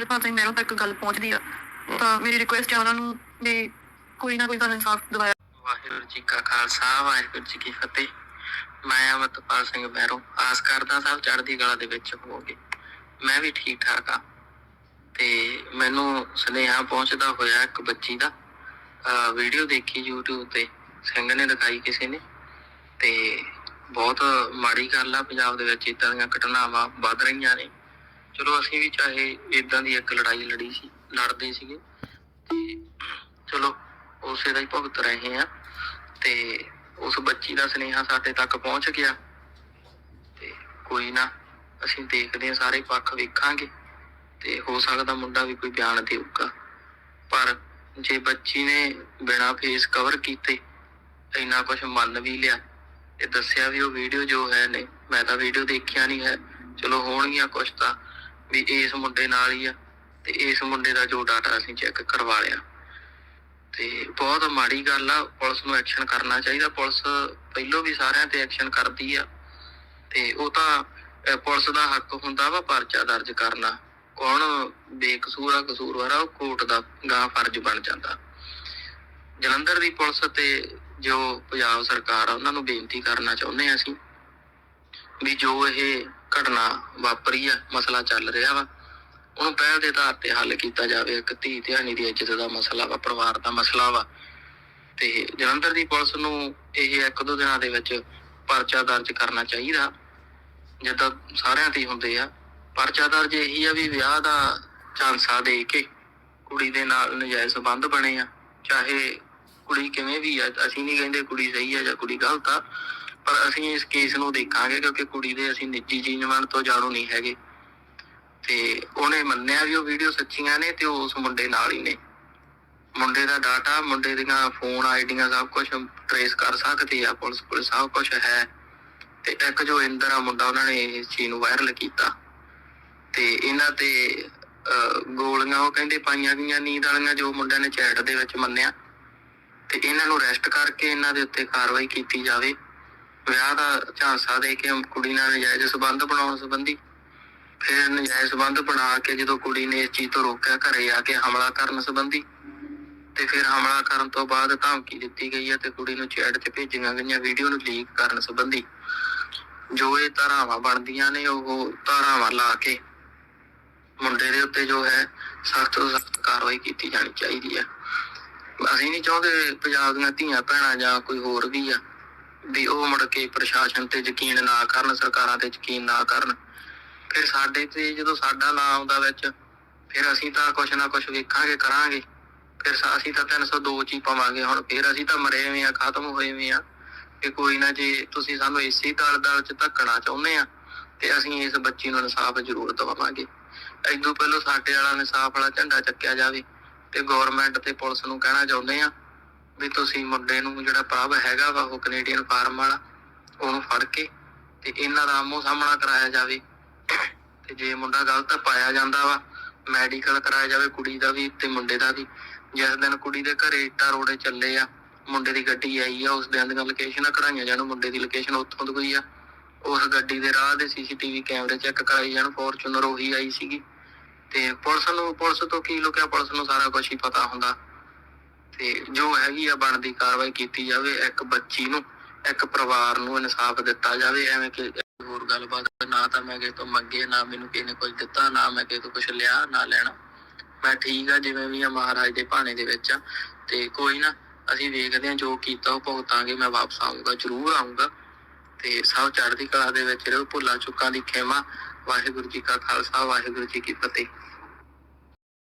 ਅਮਰਿਤਪਾਲ ਸਿੰਘ ਮਹਿਰੋਂ ਤੱਕ ਗੱਲ ਪਹੁੰਚਦੀ ਆ, ਤਾਂ ਮੇਰੀ ਰਿਕੁਐਸਟ ਹੈ ਉਹਨਾਂ ਨੂੰ ਵੀ ਕੋਈ ਨਾ ਕੋਈ ਸਾਨੂੰ ਇਨਸਾਫ ਦਿਵਾਇਆ। ਵਾਹਿਗੁਰੂ ਜੀ ਕਾ ਖਾਲਸਾ, ਵਾਹਿਗੁਰੂ ਜੀ ਕੀ ਫਤਿਹ। ਮੈਂ ਅਮਰਤਪਾਲ ਸਿੰਘ ਬਹਿਰੋ, ਆਸ ਕਰਦਾ ਸਭ ਚੜ੍ਹਦੀ ਕਲਾ ਦੇ ਵਿੱਚ ਹੋਵੋਗੇ। ਮੈਂ ਵੀ ਠੀਕ ਠਾਕ ਆ। ਤੇ ਮੈਨੂੰ ਸੁਨੇਹਾ ਪਹੁੰਚਦਾ ਹੋਇਆ ਇੱਕ ਬੱਚੀ ਦਾ। ਵੀਡੀਓ ਦੇਖੀ YouTube ਤੇ, ਸਿੰਘ ਨੇ ਦਿਖਾਈ ਕਿਸੇ ਨੇ। ਤੇ ਬਹੁਤ ਮਾੜੀ ਗੱਲ ਆ, ਪੰਜਾਬ ਦੇ ਵਿੱਚ ਇਦਾਂ ਦੀਆਂ ਘਟਨਾਵਾਂ ਵੱਧ ਰਹੀਆਂ ਨੇ। ਚਲੋ ਅਸੀਂ ਵੀ ਚਾਹੇ ਇਦਾਂ ਦੀ ਇੱਕ ਲੜਾਈ ਲੜੀ ਸੀ, ਲੜਦੇ ਸੀਗੇ। ਤੇ ਚਲੋ ਉਸੇ ਦਾ ਹੀ ਭੁਗਤ ਰਹੇ ਆ ਤੇ ਉਸ ਬੱਚੀ ਦਾ ਸੁਨੇਹਾ ਸਾਡੇ ਤੱਕ ਪਹੁੰਚ ਗਿਆ। ਤੇ ਕੋਈ ਨਾ, ਅਸੀਂ ਦੇਖਦੇ ਹਾਂ, ਸਾਰੇ ਪੱਖ ਵੇਖਾਂਗੇ। ਤੇ ਹੋ ਸਕਦਾ ਮੁੰਡਾ ਵੀ ਕੋਈ ਬਿਆਨ ਦੇਊਗਾ। ਪਰ ਜੇ ਬੱਚੀ ਨੇ ਬਿਨਾ ਫੇਸ ਕਵਰ ਕੀਤੇ ਇੰਨਾ ਕੁਝ ਮੰਨ ਵੀ ਲਿਆ ਤੇ ਦੱਸਿਆ ਵੀ ਉਹ ਵੀਡੀਓ ਜੋ ਹੈ ਨੇ, ਮੈਂ ਤਾਂ ਵੀਡੀਓ ਦੇਖਿਆ ਨਹੀਂ ਹੈ। ਚਲੋ ਹੋਣਗੀਆਂ ਕੁਝ ਤਾਂ ਵੀ ਇਸ ਮੁੰਡੇ ਨਾਲ ਹੀ ਆ ਤੇ ਇਸ ਮੁੰਡੇ ਦਾ ਜੋ ਡਾਟਾ ਅਸੀਂ ਚੈੱਕ ਕਰਵਾ ਲਿਆ। ਤੇ ਬਹੁਤ ਮਾੜੀ ਗੱਲ ਆ, ਪੁਲਿਸ ਨੂੰ ਐਕਸ਼ਨ ਕਰਨਾ ਚਾਹੀਦਾ। ਪੁਲਿਸ ਪਹਿਲੋਂ ਵੀ ਸਾਰਿਆਂ ਤੇ ਐਕਸ਼ਨ ਕਰਦੀ ਆ। ਤੇ ਉਹ ਤਾਂ ਪੁਲਿਸ ਦਾ ਹੱਕ ਹੁੰਦਾ ਵਾ ਪਰਚਾ ਦਰਜ ਕਰਨਾ। ਕੌਣ ਬੇਕਸੂਰ ਆ, ਕਸੂਰਵਾਰ ਆ, ਉਹ ਕੋਰਟ ਦਾ ਗਾਂ ਫਰਜ਼ ਬਣ ਜਾਂਦਾ। ਜਲੰਧਰ ਦੀ ਪੁਲਿਸ ਤੇ ਜੋ ਪੰਜਾਬ ਸਰਕਾਰ ਆ, ਉਹਨਾਂ ਨੂੰ ਬੇਨਤੀ ਕਰਨਾ ਚਾਹੁੰਦੇ ਆ ਅਸੀਂ ਵੀ ਜੋ ਇਹ ਘਟਨਾ ਵਾਪਰੀ ਆ, ਮਸਲਾ ਚੱਲ ਰਿਹਾ ਵਾ। ਉਹਨੂੰ ਪਹਿਲ ਦੇ ਆਧਾਰ ਤੇ ਹੱਲ ਕੀਤਾ ਜਾਵੇ। ਇੱਕ ਧੀ ਧਿਆਣੀ ਦੀ ਇੱਜ਼ਤ ਦਾ ਮਸਲਾ ਵਾ, ਪਰਿਵਾਰ ਦਾ ਮਸਲਾ ਵਾ। ਤੇ ਜਲੰਧਰ ਦੀ ਪੁਲਿਸ ਨੂੰ ਇਹ ਇੱਕ ਦੋ ਦਿਨਾਂ ਦੇ ਵਿੱਚ ਪਰਚਾ ਦਰਜ ਕਰਨਾ ਚਾਹੀਦਾ। ਜਿੱਦਾਂ ਸਾਰਿਆਂ ਤੇ ਹੁੰਦੇ ਆ। ਪਰਚਾ ਦਰਜ ਇਹੀ ਆ ਵੀ ਵਿਆਹ ਦਾ ਝਾਂਸਾ ਦੇ ਕੇ ਕੁੜੀ ਦੇ ਨਾਲ ਨਜਾਇਜ਼ ਸੰਬੰਧ ਬਣੇ ਆ। ਚਾਹੇ ਕੁੜੀ ਕਿਵੇਂ ਵੀ ਆ, ਅਸੀਂ ਨਹੀਂ ਕਹਿੰਦੇ ਕੁੜੀ ਸਹੀ ਆ ਜਾਂ ਕੁੜੀ ਗਲਤ ਆ। ਪਰ ਅਸੀਂ ਇਸ ਕੇਸ ਨੂੰ ਦੇਖਾਂਗੇ ਕਿਉਂਕਿ ਕੁੜੀ ਦੇ ਅਸੀਂ ਨਿੱਜੀ ਜੀਵਨ ਤੋਂ ਜਾਣੂ ਨਹੀਂ ਹੈਗੇ। ਤੇ ਉਹਨੇ ਮੰਨਿਆ ਵੀ ਉਹ ਵੀਡੀਓ ਸੱਚੀਆਂ ਨੇ ਤੇ ਉਸ ਮੁੰਡੇ ਨਾਲ ਹੀ ਨੇ। ਮੁੰਡੇ ਦਾ ਡਾਟਾ ਮੁੰਡੇ ਦੀਆਂ ਫੋਨ ਆਈਡੀਆਂ ਸਭ ਕੁਝ ਟਰੇਸ ਕਰ ਸਕਦੇ ਆ, ਪੁਲਿਸ ਕੋਲ ਸਭ ਕੁਝ ਹੈ। ਤੇ ਇੱਕ ਜੋ ਇੰਦਰ ਆ ਮੁੰਡਾ, ਉਹਨਾਂ ਨੇ ਇਸ ਚੀਜ਼ ਨੂੰ ਵਾਇਰਲ ਕੀਤਾ। ਤੇ ਇਹਨਾਂ ਤੇ ਗੋਲੀਆਂ, ਉਹ ਕਹਿੰਦੇ ਪਾਈਆਂ ਗਈਆਂ, ਨੀਂਦ ਵਾਲੀਆਂ ਜੋ ਮੁੰਡਿਆਂ ਨੇ ਚੈਟ ਦੇ ਵਿੱਚ ਮੰਨਿਆ। ਤੇ ਇਹਨਾਂ ਨੂੰ ਅਰੈਸਟ ਕਰਕੇ ਇਹਨਾਂ ਦੇ ਉੱਤੇ ਕਾਰਵਾਈ ਕੀਤੀ ਜਾਵੇ। ਵਿਆਹ ਦਾ ਝਾਂਸਾ ਦੇ ਕੇ ਕੁੜੀ ਨਾਲ ਨਜਾਇਜ਼ ਸਬੰਧ ਬਣਾਉਣ ਸੰਬੰਧੀ ਫਿਰ ਨਜਾਇਜ਼ ਸਬੰਧ ਬਣਾ ਕੇ ਜਦੋਂ ਕੁੜੀ ਨੇ ਇਸ ਚੀਜ਼ ਤੋਂ ਰੋਕਿਆ, ਘਰੇ ਆ ਕੇ ਹਮਲਾ ਕਰਨ ਸੰਬੰਧੀ ਤੇ ਫਿਰ ਹਮਲਾ ਕਰਨ ਤੋਂ ਬਾਅਦ ਧਮਕੀ ਦਿੱਤੀ ਗਈ ਹੈ ਤੇ ਕੁੜੀ ਨੂੰ ਚੈਟ 'ਚ ਭੇਜੀਆਂ ਗਈਆਂ, ਵੀਡੀਓ ਨੂੰ ਲੀਕ ਕਰਨ ਸੰਬੰਧੀ ਜੋ ਇਹ ਧਾਰਾਵਾਂ ਬਣਦੀਆਂ ਨੇ, ਉਹ ਧਾਰਾਵਾਂ ਲਾ ਕੇ ਮੁੰਡੇ ਦੇ ਉੱਤੇ ਜੋ ਹੈ ਸਖਤ ਤੋਂ ਸਖਤ ਕਾਰਵਾਈ ਕੀਤੀ ਜਾਣੀ ਚਾਹੀਦੀ ਹੈ। ਅਸੀਂ ਨਹੀਂ ਚਾਹੁੰਦੇ ਪੰਜਾਬ ਦੀਆਂ ਧੀਆਂ, ਭੈਣਾਂ ਜਾਂ ਕੋਈ ਹੋਰ ਵੀ ਆ ਵੀ ਉਹ ਮੁੜ ਕੇ ਪ੍ਰਸ਼ਾਸਨ ਤੇ ਯਕੀਨ ਨਾ ਕਰਨ, ਸਰਕਾਰਾਂ ਤੇ ਯਕੀਨ ਨਾ ਕਰਨ। ਫਿਰ ਸਾਡੇ ਤੇ ਜਦੋਂ ਸਾਡਾ ਨਾਂ ਆਉਂਦਾ ਵਿੱਚ, ਫਿਰ ਅਸੀਂ ਤਾਂ ਕੁਛ ਨਾ ਕੁਛ ਵੇਖਾਂਗੇ, ਕਰਾਂਗੇ। ਫਿਰ ਅਸੀਂ ਤਾਂ 302 ਚ ਹੀ ਪਾਵਾਂਗੇ ਹੁਣ, ਫਿਰ ਅਸੀਂ ਤਾਂ ਮਰੇ ਹੋਏ ਆ ਖਤਮ ਹੋਏ ਹੋਏ ਆ ਕਿ ਕੋਈ ਨਾ ਜੇ ਤੁਸੀਂ ਸਾਨੂੰ ਇਸੇ ਦਲ ਦਲ ਚ ਧੱਕਣਾ ਚਾਹੁੰਦੇ ਆ, ਤੇ ਅਸੀਂ ਇਸ ਬੱਚੀ ਨੂੰ ਇਨਸਾਫ ਜ਼ਰੂਰ ਦਵਾਵਾਂਗੇ ਐਦੋਂ ਪਹਿਲਾਂ ਸਾਡੇ ਵਾਲਾ ਇਨਸਾਫ ਵਾਲਾ ਝੰਡਾ ਚੱਕਿਆ ਜਾਵੇ, ਤੇ ਗਵਰਨਮੈਂਟ ਤੇ ਪੁਲਿਸ ਨੂੰ ਕਹਿਣਾ ਚਾਹੁੰਦੇ ਆ ਵੀ ਤੁਸੀਂ ਮੁੰਡੇ ਨੂੰ ਜਿਹੜਾ ਪ੍ਰਭ ਹੈਗਾ ਵਾ ਉਹ ਕੈਨੇਡੀਅਨ ਫਾਰਮ ਵਾਲਾ, ਉਹਨੂੰ ਫੜ ਕੇ ਤੇ ਇਹਨਾਂ ਦਾ ਆਮੋ ਸਾਹਮਣਾ ਕਰਾਇਆ ਜਾਵੇ। ਤੇ ਜੇ ਮੁੰਡਾ ਗਲਤ ਪਾਇਆ ਜਾਂਦਾ ਵਾ ਮੈਡੀਕਲ ਕਰਾਇਆ ਜਾਵੇ ਕੁੜੀ ਦਾ ਵੀ ਤੇ ਮੁੰਡੇ ਦਾ ਵੀ। ਜਿਸ ਦਿਨ ਕੁੜੀ ਦੇ ਘਰੇ ਇੱਟਾਂ ਰੋੜੇ ਚੱਲੇ ਆ, ਮੁੰਡੇ ਦੀ ਗੱਡੀ ਆਈ ਆ, ਉਸ ਦਿਨ ਦੀਆਂ ਲੋਕੇਸ਼ਨਾਂ ਕਢਾਈਆਂ ਜਾਣ, ਮੁੰਡੇ ਦੀ ਲੋਕੇਸ਼ਨ ਉੱਥੋਂ ਦੀ ਗਈ ਆ। ਉਸ ਗੱਡੀ ਦੇ ਰਾਹ ਦੇ ਸੀਸੀਟੀਵੀ ਕੈਮਰੇ ਚੈੱਕ ਕਰਾਈ ਜਾਣ ਫੋਰਚੂਨਰ ਉਹੀ ਆਈ ਸੀਗੀ। ਤੇ ਪੁਲਿਸ ਨੂੰ, ਪੁਲਿਸ ਤੋਂ ਕੀ ਲੁਕਿਆ, ਪੁਲਿਸ ਨੂੰ ਸਾਰਾ ਕੁਝ ਹੀ ਪਤਾ ਹੁੰਦਾ। ਤੇ ਜੋ ਹੈਗੀ ਆ ਬਣਦੀ ਕਾਰਵਾਈ ਕੀਤੀ ਜਾਵੇ, ਇੱਕ ਬੱਚੀ ਨੂੰ, ਇੱਕ ਪਰਿਵਾਰ ਨੂੰ ਇਨਸਾਫ ਦਿੱਤਾ ਜਾਵੇ, ਐਵੇਂ ਕਿ ਹੋਰ ਗੱਲਬਾਤ ਨਾ ਤਾਂ ਮੈਂ ਕਿਸੇ ਤੋਂ ਮੰਗੇ, ਨਾ ਮੈਨੂੰ ਕਿਸੇ ਨੇ ਕੁਝ ਦਿੱਤਾ, ਨਾ ਮੈਂ ਕਿਸੇ ਤੋਂ ਕੁਝ ਲਿਆ, ਨਾ ਲੈਣਾ। ਮੈਂ ਠੀਕ ਆ ਜਿਵੇਂ ਵੀ ਆ ਮਹਾਰਾਜ ਦੇ ਭਾਣੇ ਦੇ ਵਿੱਚ ਆ, ਤੇ ਕੋਈ ਨਾ, ਅਸੀਂ ਵੇਖਦੇ ਹਾਂ ਜੋ ਕੀਤਾ ਉਹ ਭੁਗਤਾਂਗੇ, ਮੈਂ ਵਾਪਸ ਆਉਂਗਾ ਜ਼ਰੂਰ ਆਉਂਗਾ ਤੇ ਸਭ ਚੜ੍ਹਦੀ ਕਲਾ ਦੇ ਵਿੱਚ ਰਹੋ, ਭੁੱਲਾਂ ਚੁੱਕਾਂ ਦੀ ਖੇਮਾ। ਵਾਹਿਗੁਰੂ ਜੀ ਕਾ ਖਾਲਸਾ, ਵਾਹਿਗੁਰੂ ਜੀ ਕੀ ਫਤਿਹ।